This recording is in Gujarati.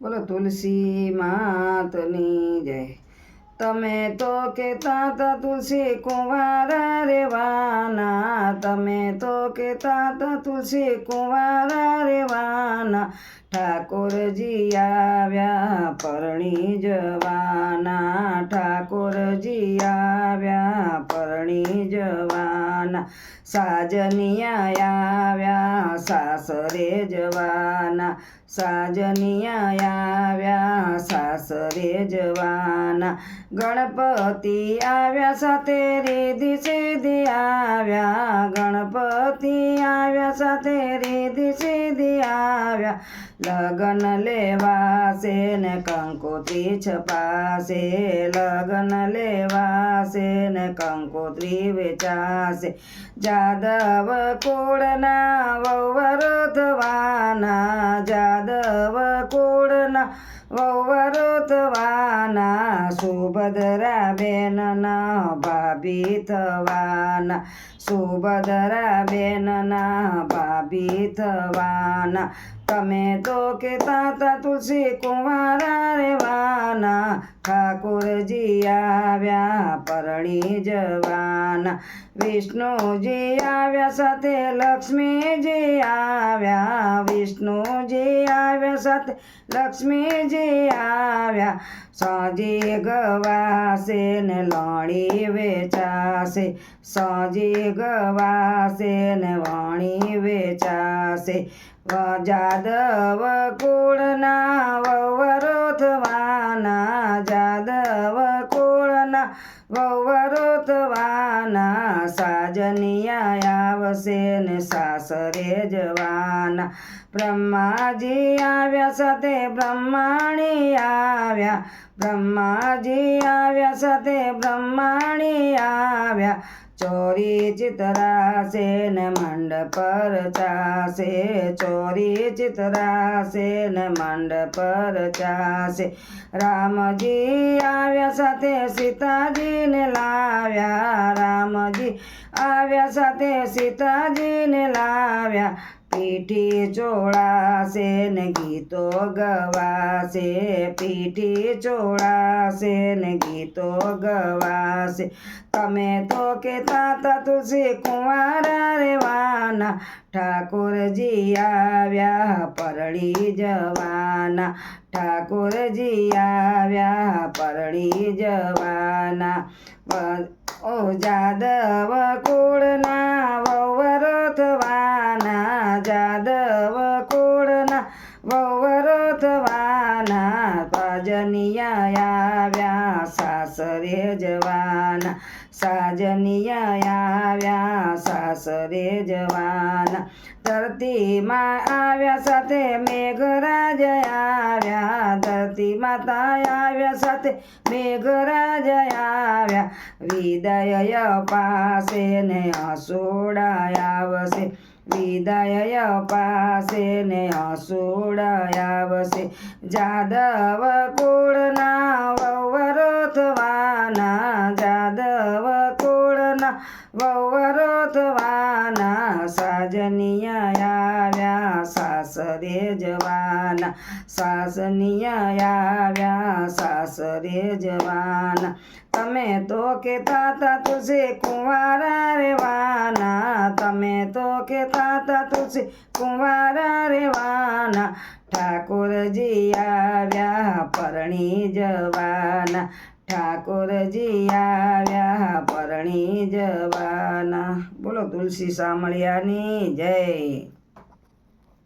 બોલો તુલસી માતની જય. તમે તો કહેતા હતા તુલસી કુંવારા રેવાના તમે તો કહેતા હતા તુલસી કુંવારા રેવાના ઠાકોરજી આવ્યા પરણી જવાના. ઠાકોરજી આવ્યા પરણી જવાના. સાજનિયા આવ્યા સાસરે જવાના. સાજનિયા આવ્યા સાસરે જવાના. ગણપતિ આવ્યા સાથે રીધી દે આવ્યા. ગણપતિ આવ્યા સાથે રીધી દે આવ્યા. લગન લેવાશે ને કંકોત્રી છપાશે. લગન લેવાશે ને કંકોત્રી વેચાશે. જાદવ કોળના વવર થવાના જાદવ કુળના વહવરો થવાના સુભદ્રા બેનના ભાભી થવાના સુભદ્રા બેનના ભાભી થવાના તમે તો કહેતા તા તુલસી કુંવારા રેવાના ઠાકોરજી આવ્યા પરણી જવાના. વિષ્ણુજી આવ્યા સાથે લક્ષ્મીજી આવ્યા, વિષ્ણુજી સાથે લક્ષ્મીજી આવ્યા, સજી ગવાશે ને લણી વેચાશે. સજી ગવાશે ને વણી વેચાશે. જાદવ કુળના વહવરો થવાના જાદવ કુળના વહવરો સાજનિયા આવશે ને સાસરે જવાના. બ્રહ્માજી આવ્યા સાથે બ્રહ્માણી આવ્યા. બ્રહ્માજી આવ્યા સાથે બ્રહ્માણી આવ્યા. ચોરી ચિતરાશે ને મંડ પર ચાશે ચોરી ચિતરાશે ને મંડ પર ચાશે રામજી આવ્યા સાથે સીતાજીને લાવ્યા રામજી આવ્યા સાથે સીતાજીને લાવ્યા. પીઠી ચોળાશે ને ગીતો ગવાશે. પીઠી ચોળાશે ને ગીતો ગવાશે. તમે તો કહેતા હતા તુલસી કુંવારા રેવાના ઠાકોરજી આવ્યા પરળી જવાના. ઠાકોરજી આવ્યા પરળી જવાના. ઓ જાદવ કુળના પાજનિયા આવ્યા સાસરે જવાના. સાજનિયા આવ્યા સાસરે જવાના. ધરતીમાં આવ્યા સાથે મેઘરાજ આવ્યા. ધરતી માતા આવ્યા સાથે મેઘરાજ આવ્યા. વિદય પાસે ને સોડાયા આવશે. વિદાય પાસે ને હસોડા આવશે જાદવ કુળના વહવરો સાજનિયા આવ્યા, સાસરે જવાના. સાસનિયા આવ્યા, સાસરે જવાના. તમે તો કહેતા તા તુસે કુંવારા રેવાના તમે તો કહેતા તા તુસે કુંવારા રેવાના ઠાકોરજી આવ્યા, પરણી જવાના. ઠાકોરજી આવ્યા પરણી જવાના. બોલો તુલસી સામળિયાની જય.